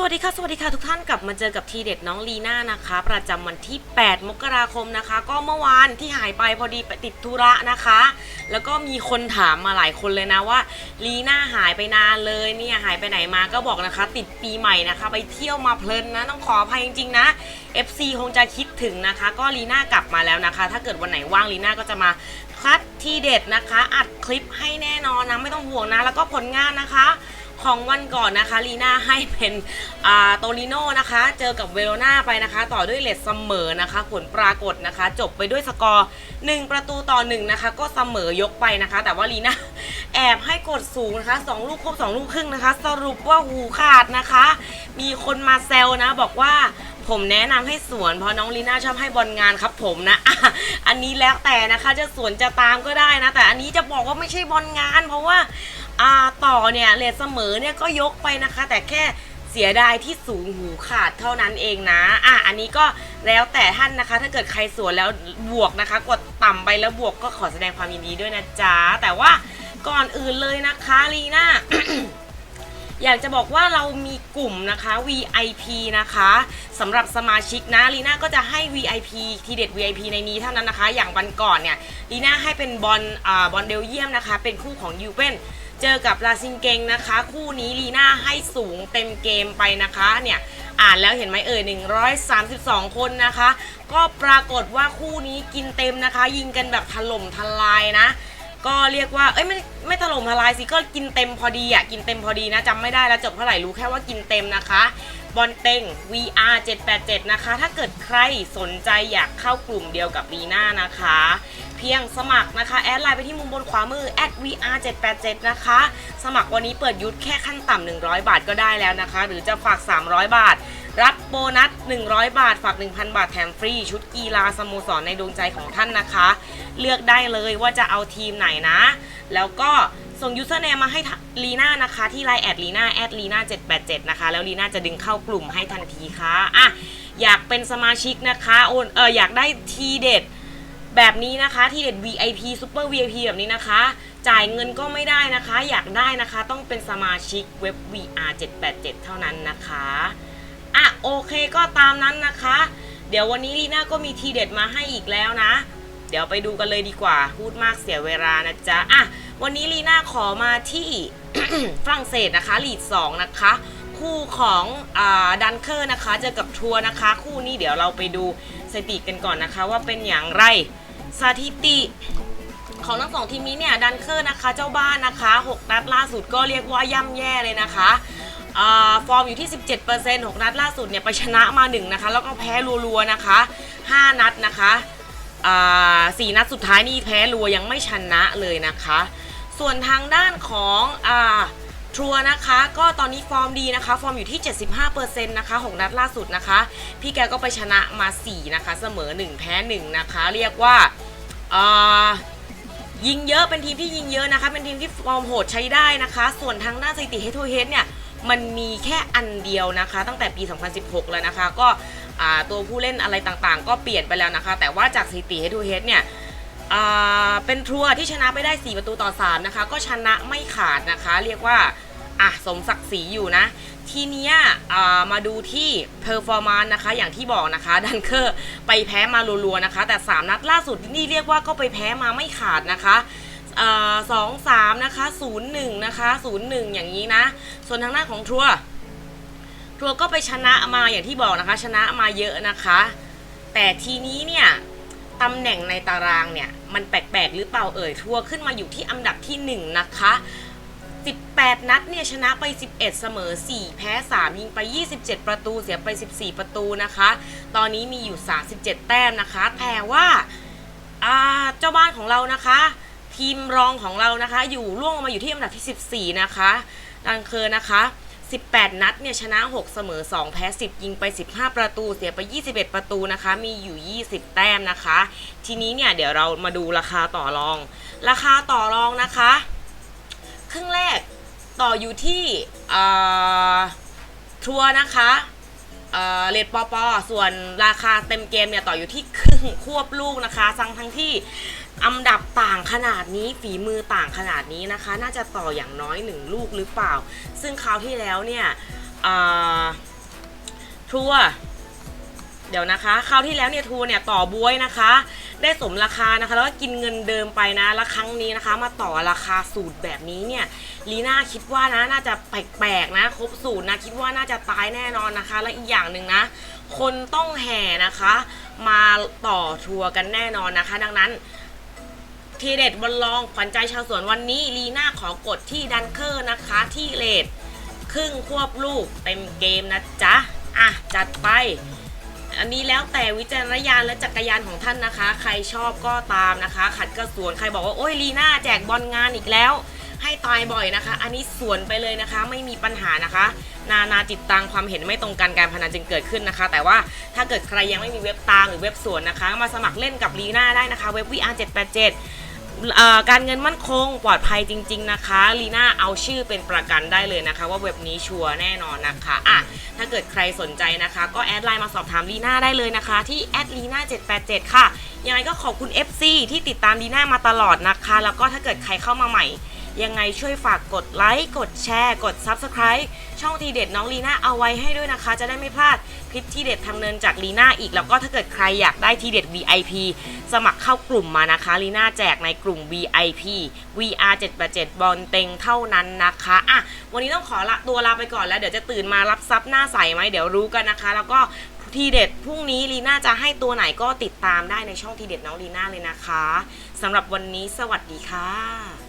สวัสดีค่ะ สวัสดีค่ะทุกท่านกลับมาเจอกับทีเด็ดน้องลีน่านะคะ ประจำวันที่ 8 มกราคมนะคะ ก็เมื่อวานที่หายไปพอดีไปติดธุระนะคะ แล้วก็มีคนถามมาหลายคนเลยนะว่าลีน่าหายไปนานเลยเนี่ยหายไปไหนมาก็บอกนะคะ ติดปีใหม่นะคะ ไปเที่ยวมาเพลินนะต้องขออภัยจริงๆนะ FC คงจะคิดถึงนะคะ ก็ลีน่ากลับมาแล้วนะคะ ถ้าเกิดวันไหนว่างลีน่าก็จะมาคัดทีเด็ดนะคะ อัดคลิปให้แน่นอนนะไม่ต้องห่วงนะ แล้วก็ผลงานนะคะ ของวันก่อนนะคะลีน่าให้เป็นอ่าโตลิโน่นะคะ เจอกับเวโรนาไปนะคะ ต่อด้วยเลดเสมอนะคะ ผลปรากฏนะคะ จบไปด้วยสกอร์ 1 ประตูต่อ1นะคะ ก็เสมอยกไปนะคะ แต่ว่าลีน่าแอบให้กดสูงนะคะ 2 ลูกครบ2ลูกครึ่งนะคะ สรุปว่าหูขาดนะคะ มีคนมาแซวนะบอกว่าผมแนะนำให้สวนเพราะน้องลีน่าชอบให้บอลงานครับผมนะอะอันนี้แล้วแต่นะคะจะสวนจะตามก็ได้นะ แต่อันนี้จะบอกว่าไม่ใช่บอลงาน เพราะว่า อาต่อเนี่ยเลทเสมอเนี่ยก็ยกไปนะคะ แต่แค่เสียดายที่สูงหูขาดเท่านั้นเองนะ อะ อันนี้ก็แล้วแต่ท่านนะคะ ถ้าเกิดใครสวนแล้วบวกนะคะ กดต่ำไปแล้วบวกก็ขอแสดงความยินดีด้วยนะจ๊ะ แต่ว่าก่อนอื่นเลยนะคะลีน่าอยากจะบอกว่าเรามีกลุ่มนะคะ VIP นะคะสำหรับสมาชิกนะลีน่าก็จะให้ VIP ทีเด็ด VIP ในนี้เท่านั้นนะคะ อย่างวันก่อนเนี่ยลีน่าให้เป็นบอลอ่าบอลเดลเยียมนะคะ เป็นคู่ของยูเ n น เจอกับลาซินเกงนะคะ คู่นี้ลีน่าให้สูงเต็มเกมไปนะคะเนี่ยอ่านแล้วเห็นไหมเอ่ย132 คนนะคะ ก็ปรากฏว่าคู่นี้กินเต็มนะคะ ยิงกันแบบถล่มทลายนะ ก็เรียกว่าเอ้ยไม่ไม่ถล่มทลายสิก็กินเต็มพอดีอะกินเต็มพอดีนะจำไม่ได้แล้วจบเท่าไหร่รู้แค่ว่ากินเต็มนะคะ บอลเต็ง VR 787 นะคะ ถ้าเกิดใครสนใจอยากเข้ากลุ่มเดียวกับลีน่านะคะ เพียงสมัครนะคะ แอดไลน์ไปที่มุมบนขวามือ @VR 787นะคะ สมัครวันนี้เปิดยุทธแค่ขั้นต่ำ100 บาทก็ได้แล้วนะคะ หรือจะฝาก 300 บาท รับโบนัส 100 บาท ฝาก 1,000 บาทแถมฟรี ชุดกีฬาสโมสรในดวงใจของท่านนะคะ เลือกได้เลยว่าจะเอาทีมไหนนะ แล้วก็ ส่งยู s ร์เนมมาให้ลีน่านะคะที่ไลน์แอดลีน่าแอดลีน่า787 นะคะ แล้วลีน่าจะดึงเข้ากลุ่มให้ทันทีค่ะอะอยากเป็นสมาชิกนะคะโอนเอออยากได้ทีเด็ดแบบนี้นะคะที่เด็ด VIP Super VIP แบบนี้นะคะ จ่ายเงินก็ไม่ได้นะคะ อยากได้นะคะต้องเป็นสมาชิกเว็บ VR 787 เท่านั้นนะคะอะโอเคก็ตามนั้นนะคะ เดี๋ยววันนี้ลีน่าก็มีทีเด็ดมาให้อีกแล้วนะ เดี๋ยวไปดูกันเลยดีกว่าพูดมากเสียเวลานะจ๊ะอะ วันนี้ลีน่าขอมาที่ ฝรั่งเศสนะคะลีด2นะคะ คู่ของอดันเคอร์นะคะเจอกับทัวร์นะคะ คู่นี้เดี๋ยวเราไปดูสถิติกันก่อนนะคะ ว่าเป็นอย่างไรสถิติของทั้งสองทีมนี้เนี่ยดันเคอร์นะคะเจ้าบ้านนะคะ 6 นัดล่าสุดก็เรียกว่าย่ำแย่เลยนะคะฟอร์มอยู่ที่ 17% 6 นัดล่าสุดเนี่ยไปชนะมา 1 นะคะ แล้วก็แพ้รัวๆนะคะ 5 นัดนะคะสี่นัดสุดท้ายนี่แพ้รัวยังไม่ชนะเลยนะคะ ส่วนทางด้านของอ่าทัวร์นะคะก็ตอนนี้ฟอร์มดีนะคะ ฟอร์มอยู่ที่ 75%นะคะ6นัดล่าสุดนะคะ พี่แกก็ไปชนะมา 4 นะคะ เสมอ 1 แพ้ 1 นะคะ เรียกว่าอ่ายิงเยอะเป็นทีมที่ยิงเยอะนะคะ เป็นทีมที่ฟอร์มโหดใช้ได้นะคะ ส่วนทางด้านสถิติเฮทูเฮดเนี่ยมันมีแค่อันเดียวนะคะ ตั้งแต่ปี 2016 แล้วนะคะ ก็ตัวผู้เล่นอะไรต่างๆ ก็เปลี่ยนไปแล้วนะคะ แต่ว่าจากสถิติเฮทูเฮดเนี่ย อ่าเป็นทัวร์ที่ชนะไปได้ 4 ประตูต่อ 3 นะคะ ก็ชนะไม่ขาดนะคะ เรียกว่าอะสมศักดิ์ศรีอยู่นะ ทีเนี้ยมาดูที่เพอร์ฟอร์มานนะคะ อย่างที่บอกนะคะดันเคอร์ไปแพ้มารัวๆนะคะ แต่ 3 นัดล่าสุดนี่เรียกว่าก็ไปแพ้มาไม่ขาดนะคะสองสามนะคะศูนย์หนึ่งนะคะศูนย์หนึ่งอย่างนี้นะ ส่วนทางด้านของทัวร์ทัวร์ก็ไปชนะมาอย่างที่บอกนะคะ ชนะมาเยอะนะคะ แต่ทีนี้เนี่ย ตำแหน่งในตารางเนี่ย มันแปลกๆ หรือเปล่าเอ่ยทัวร์ขึ้นมาอยู่ที่อันดับที่ 1 นะคะ 18 นัดเนี่ยชนะไป 11 เสมอ 4 แพ้ 3 ยิงไป 27 ประตูเสียไป 14 ประตูนะคะ ตอนนี้มีอยู่ 37 แต้มนะคะ แต่ว่าเจ้าบ้านของเรานะคะ ทีมรองของเรานะคะ อยู่ล่วงลงมาอยู่ที่อันดับที่ 14 นะคะดังเคอนะคะ 18 นัดเนี่ยชนะ 6 เสมอ 2 แพ้ 10 ยิงไป 15 ประตูเสียไป 21 ประตูนะคะ มีอยู่ 20 แต้มนะคะ ทีนี้เนี่ยเดี๋ยวเรามาดูราคาต่อรอง ราคาต่อรองนะคะ ครึ่งแรกต่ออยู่ที่อ่าทัวร์นะคะ เอ่อเลทปอปอส่วนราคาเต็มเกมเนี่ยต่ออยู่ที่ครึ่งควบลูกนะคะทั้งทั้งที่อันดับต่างขนาดนี้ฝีมือต่างขนาดนี้นะคะ น่าจะต่ออย่างน้อยหนึ่งลูกหรือเปล่า ซึ่งคราวที่แล้วเนี่ยทัวเดี๋ยวนะคะ คราวที่แล้วเนี่ยทัวเนี่ยต่อบวยนะคะ ได้สมราคานะคะ แล้วก็กินเงินเดิมไปนะ แล้วครั้งนี้นะคะ มาต่อราคาสูตรแบบนี้เนี่ยลีน่าคิดว่านะน่าจะแปลกๆนะ ครบสูตรนะคิดว่าน่าจะตายแน่นอนนะคะ และอีกอย่างหนึ่งนะ คนต้องแห่นะคะ มาต่อทัวร์กันแน่นอนนะคะ ดังนั้นทีเด็ดวันลองขวัญใจชาวสวนวันนี้ลีน่าขอกดที่ดันเคอร์นะคะ ที่เลทครึ่งควบลูกเต็มเกมนะจ๊ะ อะ จัดไป อันนี้แล้วแต่วิจารณญาณและจักรยานของท่านนะคะ ใครชอบก็ตามนะคะ ขัดก็สวนใครบอกว่าโอ้ยลีน่าแจกบอลงานอีกแล้ว ให้ตายบ่อยนะคะ อันนี้สวนไปเลยนะคะ ไม่มีปัญหานะคะ นานาจิตตังความเห็นไม่ตรงกันการพนันจึงเกิดขึ้นนะคะ แต่ว่าถ้าเกิดใครยังไม่มีเว็บตามหรือเว็บสวนนะคะ มาสมัครเล่นกับลีน่าได้นะคะ เว็บ VR 787เอ่อ การเงินมั่นคงปลอดภัยจริง ๆนะคะลีน่าเอาชื่อเป็นประกันได้เลยนะคะ ว่าเว็บนี้ชัวร์แน่นอนนะคะอะถ้าเกิดใครสนใจนะคะ ก็แอดไลน์มาสอบถามลีน่าได้เลยนะคะ ที่แอดลีน่า787 ค่ะยังไงก็ขอบคุณ FC ที่ติดตามลีน่ามาตลอดนะคะ แล้วก็ถ้าเกิดใครเข้ามาใหม่ ยังไงช่วยฝากกดไลค์ กดแชร์ กด Subscribe ช่องทีเด็ดน้องลีน่าเอาไว้ให้ด้วยนะคะ จะได้ไม่พลาดคลิปที่เด็ดทำเนินจากลีน่าอีกแล้วก็ถ้าเกิดใครอยากได้ทีเด็ด VIP สมัครเข้ากลุ่มมานะคะลีน่าแจกในกลุ่ม VIP VR 787บอลเต็งเท่านั้นนะคะอะวันนี้ต้องขอละตัวลาไปก่อนแล้วเดี๋ยวจะตื่นมารับซับหน้าใสไหมเดี๋ยวรู้กันนะคะ แล้วก็ทีเด็ดพรุ่งนี้ลีน่าจะให้ตัวไหนก็ติดตามได้ในช่องทีเด็ดน้องลีน่าเลยนะคะสำหรับวันนี้สวัสดีค่ะ